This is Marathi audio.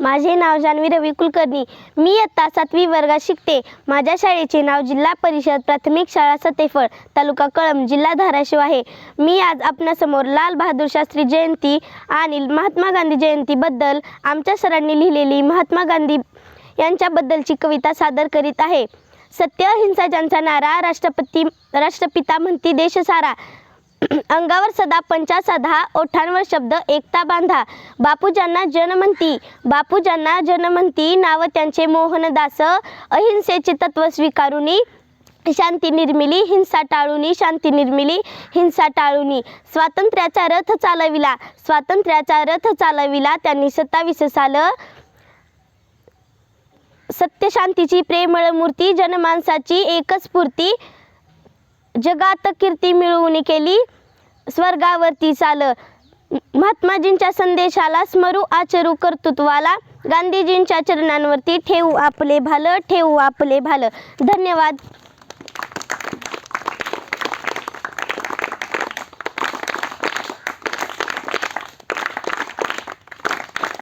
माझे नाव जान्हवी रवी कुलकर्णी. मी इयत्ता सातवी वर्गात शिकते. माझ्या शाळेचे नाव जिल्हा परिषद प्राथमिक शाळा सतेफळ तालुका कळम जिल्हा धाराशिव आहे. मी आज आपणासमोर लाल बहादूर शास्त्री जयंती आणि महात्मा गांधी जयंतीबद्दल आमच्या सरांनी लिहिलेली महात्मा गांधी यांच्याबद्दलची कविता सादर करीत आहे. सत्य अहिंसा ज्यांचा नारा राष्ट्रपती राष्ट्रपिता म्हणती देश सारा अंगावर सदा पंचा साधा ओठांवर शब्द एकता बांधा. बापूजांना जनमंती बापूजांना जनमंती नाव त्यांचे मोहनदास. अहिंसेचे तत्व स्वीकारुनी शांती निर्मिली हिंसा टाळूनी शांती निर्मिली हिंसा टाळूनी. स्वातंत्र्याचा रथ चालविला स्वातंत्र्याचा रथ चालविला त्यांनी सत्तावीस साल सत्यशांतीची प्रेमळ मूर्ती जनमानसाची एकच स्फूर्ती जगात कीर्ती मिळवून केली. स्वर्गावरती चाल महात्माजींच्या संदेशाला स्मरू आचरू कर्तृत्वाला. गांधीजींच्या चरणांवरती ठेवू आपले भालं ठेवू आपले भालं. धन्यवाद.